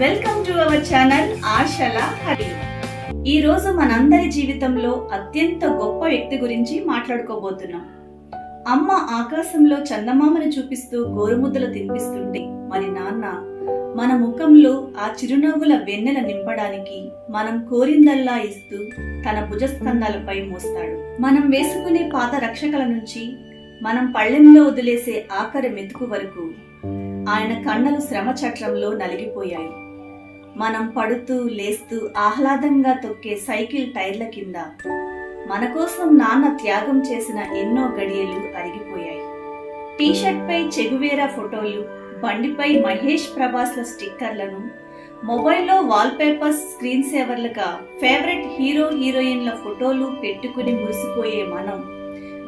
Welcome zoo our channel ఆశల హరి ఈ రోజు మనందరి జీవితంలో అత్యంత గొప్ప వ్యక్తి గురించి మాట్లాడుకోబోతున్నాం. అమ్మ ఆకాశంలో చందమామను చూపిస్తూ గోరుముద్దలు తినిపిస్తుంటే మరి నాన్న మన ముఖంలో ఆ చిరునవ్వుల వెన్నెల నింపడానికి మనం కోరిందల్లా ఇస్తూ తన భుజస్కంధాలపై మోస్తాడు. మనం వేసుకునే పాత రక్షకల నుంచి మనం పళ్ళెంలో వదిలేసే ఆఖరి మెతుకు వరకు ఆయన కన్నలు శ్రమ చట్రంలో నలిగిపోయాయి. మనం పడుతూ లేస్తూ ఆహ్లాదంగా తొక్కే సైకిల్ టైర్ల కింద మన కోసం నాన్న త్యాగం చేసిన ఎన్నో గడియలు అరిగిపోయాయి. టీషర్ట్ పై చెగువేరా ఫోటోలు బండిపై మహేష్ ప్రభాస్ల స్టిక్కర్లను మొబైల్లో వాల్పేపర్స్ స్క్రీన్ సేవర్లుగా ఫేవరెట్ హీరో హీరోయిన్ల ఫోటోలు పెట్టుకుని మురిసిపోయే మనం.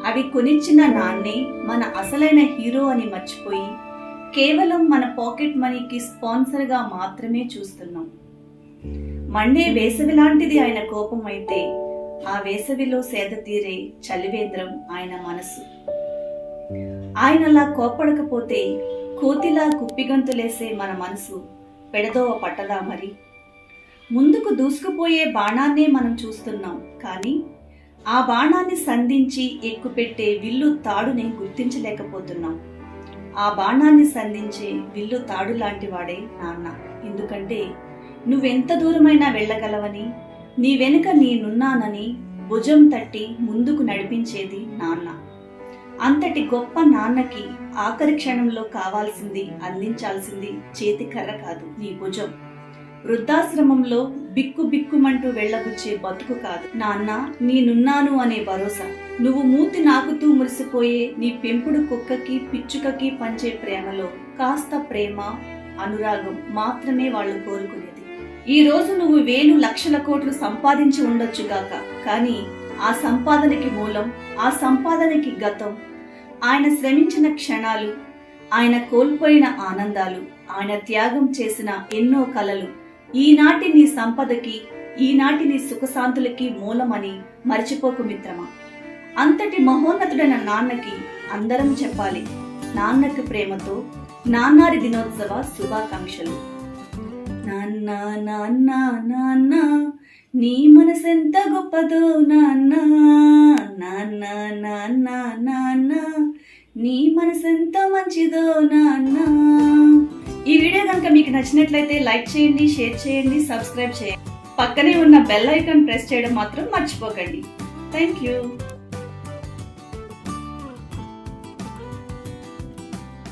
అవి కొనిచ్చిన నాన్నే మన అసలైన హీరో అని మర్చిపోయి కేవలం మన పాకెట్ మనీకి స్పాన్సర్గా మాత్రమే చూస్తున్నాం. మండే వేసవి లాంటిది ఆయన కోపం అయితే ఆ వేసవిలో సేద తీరే చలివేంద్రం ఆయన మనసు. ఆయనలా కోపడకపోతే కోతిలా కుప్పిగంతులేసే మన మనసు పెడదోవ పట్టదా మరి? ముందుకు దూసుకుపోయే బాణాన్నే మనం చూస్తున్నాం కానీ ఆ బాణాన్ని సంధించి ఎక్కుపెట్టే విల్లు తాడుని గుర్తించలేకపోతున్నాం. ఆ బాణాన్ని సంధించే విల్లు తాడు లాంటి వాడే నాన్న. ఎందుకంటే నువ్వెంత దూరమైనా వెళ్ళగలవని నీ వెనుక నేనున్నానని భుజం తట్టి ముందుకు నడిపించేది నాన్న. అంతటి గొప్ప నాన్నకి ఆఖరి క్షణంలో కావాల్సింది అందించాల్సింది చేతికర్ర కాదు నీ భుజం. వృద్ధాశ్రమంలో బిక్కు బిక్కుమంటూ వెళ్ళబుచ్చే బతుకు కాదు. నాన్న నేనున్నాను అనే భరోసా. నువ్వు మూతి నాకుతూ మురిసిపోయే నీ పెంపుడు కుక్కకి పిచ్చుకకి పంచే ప్రేమలో కాస్త ప్రేమ అనురాగం మాత్రమే వాళ్ళు కోరుకునేది. ఈ రోజు నువ్వు వేలు లక్షల కోట్లు సంపాదించి ఉండొచ్చుగాక కానీ ఆ సంపాదనకి మూలం ఆ సంపాదనకి గతం ఆయన శ్రమించిన క్షణాలు ఆయన కోల్పోయిన ఆనందాలు ఆయన త్యాగం చేసిన ఎన్నో కలలు ఈనాటి నీ సంపదకి ఈనాటి నీ సుఖశాంతులకి మూలమని మర్చిపోకు మిత్రమా. అంతటి మహోన్నతుడైన నాన్నకి అందరం చెప్పాలి. నాన్నకి ప్రేమతో నాన్నారి దినోత్సవ శుభాకాంక్షలు. నాన్న నాన్న నాన్న నీ మనసెంత గొప్పదో నాన్న. నాన్న నాన్న నాన్న నీ మనసెంత మంచిదో నాన్న. ఈ వీడియో కనుక మీకు నచ్చినట్లయితే లైక్ చేయండి షేర్ చేయండి సబ్స్క్రైబ్ చేయండి. పక్కనే ఉన్న బెల్ ఐకాన్ ప్రెస్ చేయడం మాత్రం మర్చిపోకండి. Thank you